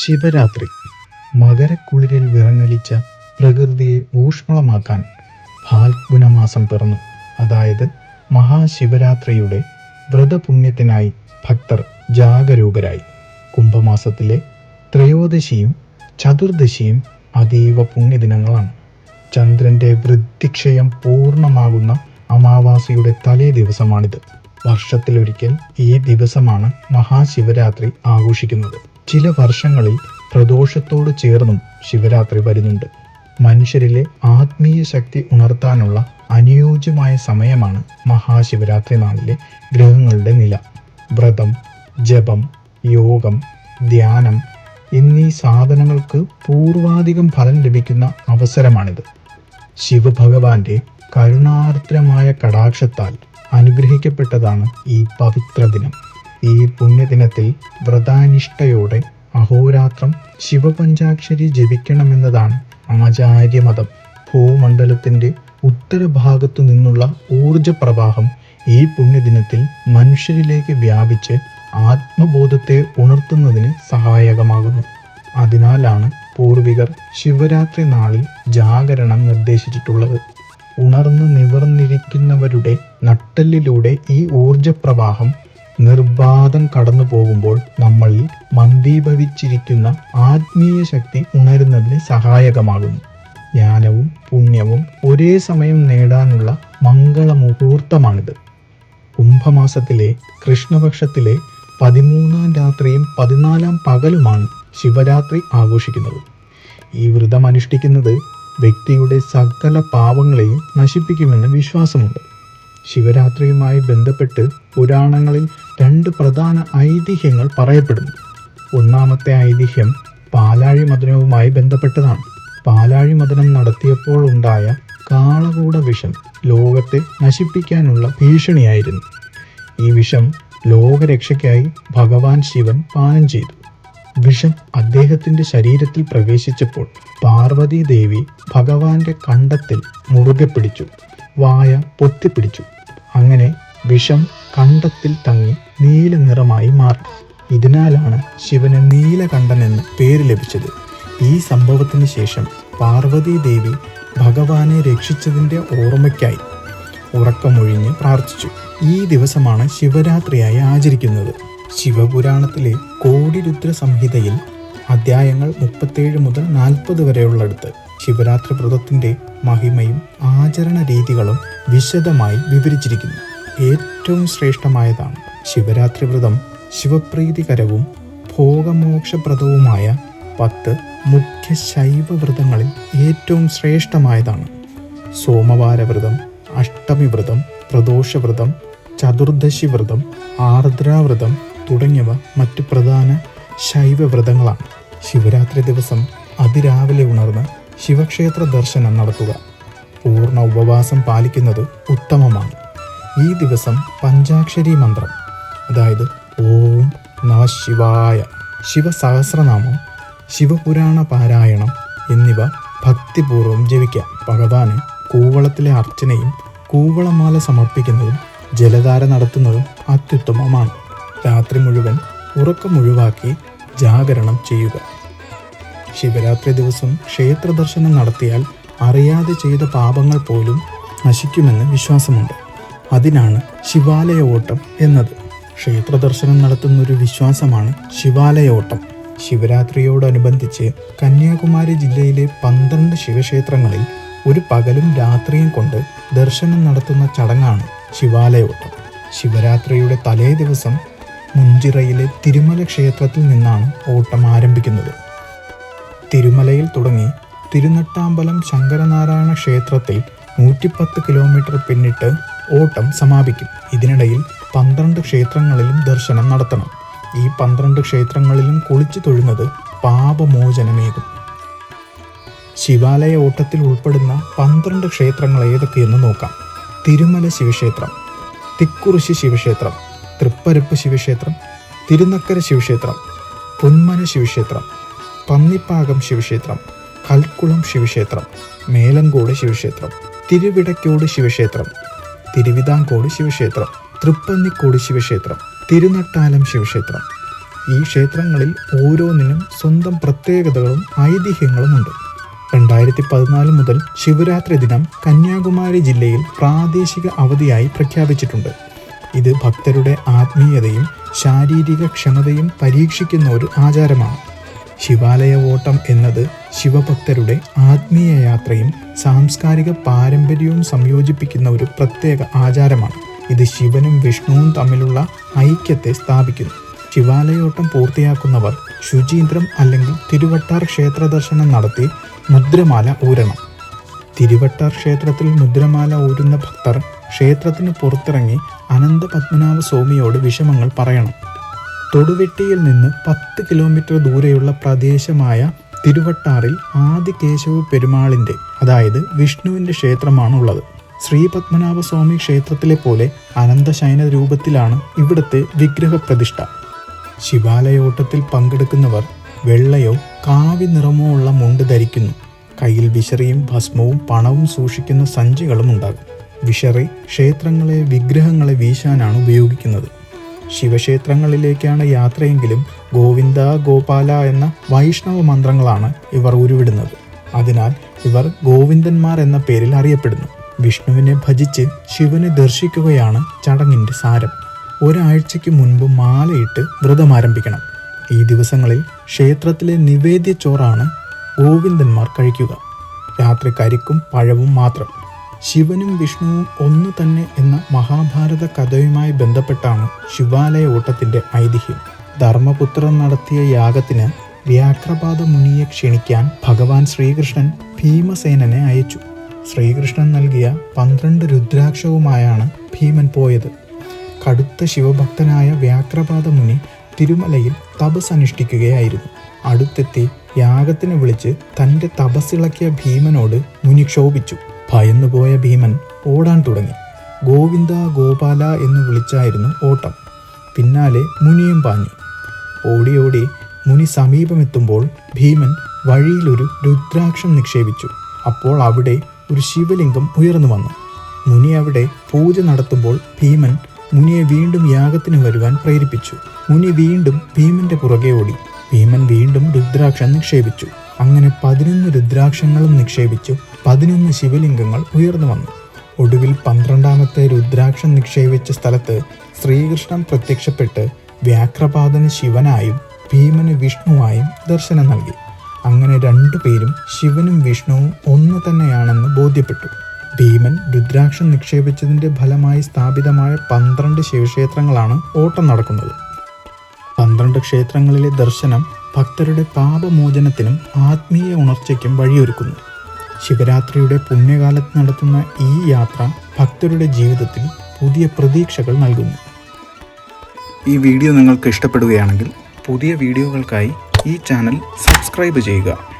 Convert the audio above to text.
ശിവരാത്രി. മകരക്കുളിരിൽ വിറങ്ങലിച്ച പ്രകൃതിയെ ഊഷ്മളമാക്കാൻ ഫാൽഗുനമാസം പിറന്നു. അതായത് മഹാശിവരാത്രിയുടെ വ്രതപുണ്യത്തിനായി ഭക്തർ ജാഗരൂകരായി കുംഭമാസത്തിലെ ത്രയോദശിയും ചതുർദശിയും അതീവ പുണ്യദിനങ്ങളാണ്. ചന്ദ്രന്റെ വൃദ്ധിക്ഷയം പൂർണമാകുന്ന അമാവാസിയുടെ തലേ ദിവസമാണിത്. വർഷത്തിലൊരിക്കൽ ഈ ദിവസമാണ് മഹാശിവരാത്രി ആഘോഷിക്കുന്നത്. ചില വർഷങ്ങളിൽ പ്രദോഷത്തോട് ചേർന്നും ശിവരാത്രി വരുന്നുണ്ട്. മനുഷ്യരിലെ ആത്മീയ ശക്തി ഉണർത്താനുള്ള അനുയോജ്യമായ സമയമാണ് മഹാശിവരാത്രി നാളിലെ ഗ്രഹങ്ങളുടെ നില. വ്രതം ജപം യോഗം ധ്യാനം എന്നീ സാധനങ്ങൾക്ക് പൂർവാധികം ഫലം ലഭിക്കുന്ന അവസരമാണിത്. ശിവഭഗവാന്റെ കരുണാർദ്രമായ കടാക്ഷത്താൽ അനുഗ്രഹിക്കപ്പെട്ടതാണ് ഈ പവിത്ര ദിനം. ഈ പുണ്യദിനത്തിൽ വ്രതാനിഷ്ഠയോടെ അഹോരാത്രം ശിവപഞ്ചാക്ഷരി ജപിക്കണമെന്നതാണ് ആചാര്യമതം. ഭൂമണ്ഡലത്തിന്റെ ഉത്തരഭാഗത്തു നിന്നുള്ള ഊർജ പ്രവാഹം ഈ പുണ്യദിനത്തിൽ മനുഷ്യരിലേക്ക് വ്യാപിച്ച് ആത്മബോധത്തെ ഉണർത്തുന്നതിന് സഹായകമാകുന്നു. അതിനാലാണ് പൂർവികർ ശിവരാത്രി നാളിൽ ജാഗരണം നിർദ്ദേശിച്ചിട്ടുള്ളത്. ഉണർന്നു നിവർന്നിരിക്കുന്നവരുടെ നട്ടെല്ലിലൂടെ ഈ ഊർജപ്രവാഹം നിർബാധം കടന്നു പോകുമ്പോൾ നമ്മളിൽ മന്ദീഭവിച്ചിരിക്കുന്ന ആത്മീയ ശക്തി ഉണരുന്നതിന് സഹായകമാകുന്നു. ജ്ഞാനവും പുണ്യവും ഒരേ സമയം നേടാനുള്ള മംഗളമുഹൂർത്തമാണിത് കുംഭമാസത്തിലെ കൃഷ്ണപക്ഷത്തിലെ പതിമൂന്നാം രാത്രിയും പതിനാലാം പകലുമാണ് ശിവരാത്രി ആഘോഷിക്കുന്നത്. ഈ വ്രതം അനുഷ്ഠിക്കുന്നത് വ്യക്തിയുടെ സകല പാവങ്ങളെയും നശിപ്പിക്കുമെന്ന് വിശ്വാസമുണ്ട്. ശിവരാത്രിയുമായി ബന്ധപ്പെട്ട് പുരാണങ്ങളിൽ രണ്ട് പ്രധാന ഐതിഹ്യങ്ങൾ പറയപ്പെടുന്നു. ഒന്നാമത്തെ ഐതിഹ്യം പാലാഴി മദനവുമായി ബന്ധപ്പെട്ടതാണ്. പാലാഴി മദനം നടത്തിയപ്പോൾ ഉണ്ടായ കാളകൂട വിഷം ലോകത്തെ നശിപ്പിക്കാനുള്ള ഭീഷണിയായിരുന്നു. ഈ വിഷം ലോകരക്ഷയ്ക്കായി ഭഗവാൻ ശിവൻ പാനം ചെയ്തു. വിഷം അദ്ദേഹത്തിന്റെ ശരീരത്തിൽ പ്രവേശിച്ചപ്പോൾ പാർവതി ദേവി ഭഗവാന്റെ കണ്ടത്തിൽ മുറുകെ പിടിച്ചു. വായ പൊത്തിപ്പിടിച്ചു. അങ്ങനെ വിഷം കണ്ടത്തിൽ തങ്ങി നീല നിറമായി മാറി. ഇതിനാലാണ് ശിവന് നീലകണ്ഠൻ എന്ന് പേര് ലഭിച്ചത്. ഈ സംഭവത്തിന് ശേഷം പാർവതി ദേവി ഭഗവാനെ രക്ഷിച്ചതിന്റെ ഓർമ്മയ്ക്കായി ഉറക്കമൊഴിഞ്ഞ് പ്രാർത്ഥിച്ചു. ഈ ദിവസമാണ് ശിവരാത്രിയായി ആചരിക്കുന്നത്. ശിവപുരാണത്തിലെ കോടിരുദ്ര സംഹിതയിൽ അധ്യായങ്ങൾ മുപ്പത്തേഴ് മുതൽ നാൽപ്പത് വരെയുള്ളിടത്ത് ശിവരാത്രി വ്രതത്തിന്റെ മഹിമയും ആചരണ രീതികളും വിശദമായി വിവരിച്ചിരിക്കുന്നു. ഏറ്റവും ശ്രേഷ്ഠമായതാണ് ശിവരാത്രി വ്രതം ശിവപ്രീതികരവും ഭോഗമോക്ഷപ്രദവുമായ പത്ത് മുഖ്യ ശൈവ വ്രതങ്ങളിൽ ഏറ്റവും ശ്രേഷ്ഠമായതാണ്. സോമവാരവ്രതം അഷ്ടമി വ്രതം പ്രദോഷവ്രതം ചതുർദശി വ്രതം ആർദ്രാവ്രതം തുടങ്ങിയവ മറ്റ് പ്രധാന ശൈവ വ്രതങ്ങളാണ് ശിവരാത്രി ദിവസം അതിരാവിലെ ഉണർന്ന് ശിവക്ഷേത്ര ദർശനം നടത്തുക. പൂർണ ഉപവാസം പാലിക്കുന്നത് ഉത്തമമാണ്. ഈ ദിവസം പഞ്ചാക്ഷരി മന്ത്രം. അതായത് ഓം നമ ശിവായ ശിവസഹസ്രനാമം ശിവപുരാണ പാരായണം എന്നിവ ഭക്തിപൂർവം ജപിക്കാം. ഭഗവാന് കൂവളത്തിലെ അർച്ചനയും കൂവളമാല സമർപ്പിക്കുന്നതും ജലധാര നടത്തുന്നതും അത്യുത്തമമാണ്. രാത്രി മുഴുവൻ ഉറക്കമൊഴിവാക്കി ജാഗരണം ചെയ്യുക. ശിവരാത്രി ദിവസം ക്ഷേത്ര ദർശനം നടത്തിയാൽ അറിയാതെ ചെയ്ത പാപങ്ങൾ പോലും നശിക്കുമെന്ന് വിശ്വാസമുണ്ട്. അതിനാണ് ശിവാലയ ഓട്ടം എന്നത്. ക്ഷേത്ര ദർശനം നടത്തുന്ന ഒരു വിശ്വാസമാണ് ശിവാലയ ഓട്ടം. ശിവരാത്രിയോടനുബന്ധിച്ച് കന്യാകുമാരി ജില്ലയിലെ പന്ത്രണ്ട് ശിവക്ഷേത്രങ്ങളിൽ ഒരു പകലും രാത്രിയും കൊണ്ട് ദർശനം നടത്തുന്ന ചടങ്ങാണ് ശിവാലയോട്ടം ശിവരാത്രിയുടെ തലേ ദിവസം മുഞ്ചിറയിലെ തിരുമല ക്ഷേത്രത്തിൽ നിന്നാണ് ഓട്ടം ആരംഭിക്കുന്നത്. തിരുമലയിൽ തുടങ്ങി തിരുനെട്ടാമ്പലം ശങ്കരനാരായണ ക്ഷേത്രത്തിൽ നൂറ്റിപ്പത്ത് കിലോമീറ്റർ പിന്നിട്ട് ഓട്ടം സമാപിക്കും. ഇതിനിടയിൽ പന്ത്രണ്ട് ക്ഷേത്രങ്ങളിലും ദർശനം നടത്തണം. ഈ പന്ത്രണ്ട് ക്ഷേത്രങ്ങളിലും കുളിച്ചു തൊഴുന്നത് പാപമോചനമേകും. ശിവാലയ ഓട്ടത്തിൽ ഉൾപ്പെടുന്ന പന്ത്രണ്ട് ക്ഷേത്രങ്ങൾ ഏതൊക്കെയെന്ന് നോക്കാം. തിരുമല ശിവക്ഷേത്രം തിക്കുറിശി ശിവക്ഷേത്രം തൃപ്പരപ്പ് ശിവക്ഷേത്രം തിരുനക്കര ശിവക്ഷേത്രം പൊന്മന ശിവക്ഷേത്രം പന്നിപ്പാകം ശിവക്ഷേത്രം കൽക്കുളം ശിവക്ഷേത്രം മേലങ്കോട് ശിവക്ഷേത്രം തിരുവിടക്കോട് ശിവക്ഷേത്രം തിരുവിതാംകോട് ശിവക്ഷേത്രം തൃപ്പന്നിക്കോട് ശിവക്ഷേത്രം തിരുനട്ടാലം ശിവക്ഷേത്രം. ഈ ക്ഷേത്രങ്ങളിൽ ഓരോന്നിനും സ്വന്തം പ്രത്യേകതകളും ഐതിഹ്യങ്ങളുമുണ്ട്. രണ്ടായിരത്തി പതിനാല് മുതൽ ശിവരാത്രി ദിനം കന്യാകുമാരി ജില്ലയിൽ പ്രാദേശിക അവധിയായി പ്രഖ്യാപിച്ചിട്ടുണ്ട്. ഇത് ഭക്തരുടെ ആത്മീയതയും ശാരീരിക ക്ഷമതയും പരീക്ഷിക്കുന്ന ഒരു ആചാരമാണ്. ശിവാലയ ഓട്ടം എന്നത് ശിവഭക്തരുടെ ആത്മീയ യാത്രയും സാംസ്കാരിക പാരമ്പര്യവും സംയോജിപ്പിക്കുന്ന ഒരു പ്രത്യേക ആചാരമാണ്. ഇത് ശിവനും വിഷ്ണുവും തമ്മിലുള്ള ഐക്യത്തെ സ്ഥാപിക്കുന്നു. ശിവാലയോട്ടം പൂർത്തിയാക്കുന്നവർ ശുചീന്ദ്രം അല്ലെങ്കിൽ തിരുവട്ടാർ ക്ഷേത്ര ദർശനം നടത്തി മുദ്രമാല ഊരണം. തിരുവട്ടാർ ക്ഷേത്രത്തിൽ മുദ്രമാല ഊരുന്ന ഭക്തർ ക്ഷേത്രത്തിന് പുറത്തിറങ്ങി അനന്തപത്മനാഭ സ്വാമിയോട് വിഷമങ്ങൾ പറയണം. തൊടുവെട്ടിയിൽ നിന്ന് പത്ത് കിലോമീറ്റർ ദൂരെയുള്ള പ്രദേശമായ തിരുവട്ടാറിൽ ആദി കേശവ പെരുമാളിന്റെ അതായത് വിഷ്ണുവിന്റെ ക്ഷേത്രമാണുള്ളത് ശ്രീ പത്മനാഭ സ്വാമി ക്ഷേത്രത്തിലെ പോലെ അനന്തശയന രൂപത്തിലാണ് ഇവിടുത്തെ വിഗ്രഹ പ്രതിഷ്ഠ ശിവാലയോട്ടത്തിൽ പങ്കെടുക്കുന്നവർ വെള്ളയോ കാവി നിറമോ ഉള്ള മുണ്ട് ധരിക്കുന്നു. കയ്യിൽ വിശറിയും ഭസ്മവും പണവും സൂക്ഷിക്കുന്ന സഞ്ചികളും ഉണ്ടാകും. വിശറി ക്ഷേത്രങ്ങളെ വിഗ്രഹങ്ങളെ വീശാനാണ് ഉപയോഗിക്കുന്നത്. ശിവക്ഷേത്രങ്ങളിലേക്കാണ് യാത്രയെങ്കിലും ഗോവിന്ദ ഗോപാല എന്ന വൈഷ്ണവ മന്ത്രങ്ങളാണ് ഇവർ ഉരുവിടുന്നത്. അതിനാൽ ഇവർ ഗോവിന്ദന്മാർ എന്ന പേരിൽ അറിയപ്പെടുന്നു. വിഷ്ണുവിനെ ഭജിച്ച് ശിവനെ ദർശിക്കുകയാണ് ചടങ്ങിന്റെ സാരം. ഒരാഴ്ചയ്ക്ക് മുൻപ് മാലയിട്ട് വ്രതം ആരംഭിക്കണം. ഈ ദിവസങ്ങളിൽ ക്ഷേത്രത്തിലെ നിവേദ്യ ചോറാണ് ഗോവിന്ദന്മാർ കഴിക്കുക. രാത്രി കരിക്കും പഴവും മാത്രം. ശിവനും വിഷ്ണുവും ഒന്നു തന്നെ എന്ന മഹാഭാരത കഥയുമായി ബന്ധപ്പെട്ടാണ് ശിവാലയ ഓട്ടത്തിന്റെ ഐതിഹ്യം. ധർമ്മപുത്രൻ നടത്തിയ യാഗത്തിന് വ്യാക്രപാത മുനിയെ ക്ഷണിക്കാൻ ഭഗവാൻ ശ്രീകൃഷ്ണൻ ഭീമസേനനെ അയച്ചു. ശ്രീകൃഷ്ണൻ നൽകിയ പന്ത്രണ്ട് രുദ്രാക്ഷവുമായാണ് ഭീമൻ പോയത്. കടുത്ത ശിവഭക്തനായ വ്യാക്രപാത മുനി തിരുമലയിൽ തപസ് അനുഷ്ഠിക്കുകയായിരുന്നു അടുത്തെത്തി യാഗത്തിന് വിളിച്ച് തന്റെ തപസ്സിളക്കിയ ഭീമനോട് മുനി ക്ഷോഭിച്ചു. ഭയന്നുപോയ ഭീമൻ ഓടാൻ തുടങ്ങി. ഗോവിന്ദ ഗോപാല എന്ന് വിളിച്ചായിരുന്നു ഓട്ടം. പിന്നാലെ മുനിയും പാഞ്ഞു. ഓടി ഓടി മുനി സമീപമെത്തുമ്പോൾ ഭീമൻ വഴിയിലൊരു രുദ്രാക്ഷം നിക്ഷേപിച്ചു. അപ്പോൾ അവിടെ ഒരു ശിവലിംഗം ഉയർന്നു വന്നു. മുനി അവിടെ പൂജ നടത്തുമ്പോൾ ഭീമൻ മുനിയെ വീണ്ടും യാഗത്തിന് വരുവാൻ പ്രേരിപ്പിച്ചു. മുനി വീണ്ടും ഭീമന്റെ പുറകെ ഓടി. ഭീമൻ വീണ്ടും രുദ്രാക്ഷം നിക്ഷേപിച്ചു. അങ്ങനെ പതിനൊന്ന് രുദ്രാക്ഷങ്ങളും നിക്ഷേപിച്ചു. പതിനൊന്ന് ശിവലിംഗങ്ങൾ ഉയർന്നു വന്നു. ഒടുവിൽ പന്ത്രണ്ടാമത്തെ രുദ്രാക്ഷം നിക്ഷേപിച്ച സ്ഥലത്ത് ശ്രീകൃഷ്ണൻ പ്രത്യക്ഷപ്പെട്ട് വ്യാഘ്രപാദന് ശിവനായും ഭീമന് വിഷ്ണുവായും ദർശനം നൽകി. അങ്ങനെ രണ്ടുപേരും ശിവനും വിഷ്ണുവും ഒന്ന് തന്നെയാണെന്ന് ബോധ്യപ്പെട്ടു. ഭീമൻ രുദ്രാക്ഷം നിക്ഷേപിച്ചതിന്റെ ഫലമായി സ്ഥാപിതമായ പന്ത്രണ്ട് ശിവക്ഷേത്രങ്ങളാണ് ഓട്ടം നടക്കുന്നത്. പന്ത്രണ്ട് ക്ഷേത്രങ്ങളിലെ ദർശനം ഭക്തരുടെ പാപമോചനത്തിനും ആത്മീയ ഉണർച്ചയ്ക്കും വഴിയൊരുക്കുന്നു. ശിവരാത്രിയുടെ പുണ്യകാലത്ത് നടത്തുന്ന ഈ യാത്ര ഭക്തരുടെ ജീവിതത്തിൽ പുതിയ പ്രതീക്ഷകൾ നൽകുന്നു. ഈ വീഡിയോ നിങ്ങൾക്ക് ഇഷ്ടപ്പെടുകയാണെങ്കിൽ പുതിയ വീഡിയോകൾക്കായി ഈ ചാനൽ സബ്സ്ക്രൈബ് ചെയ്യുക.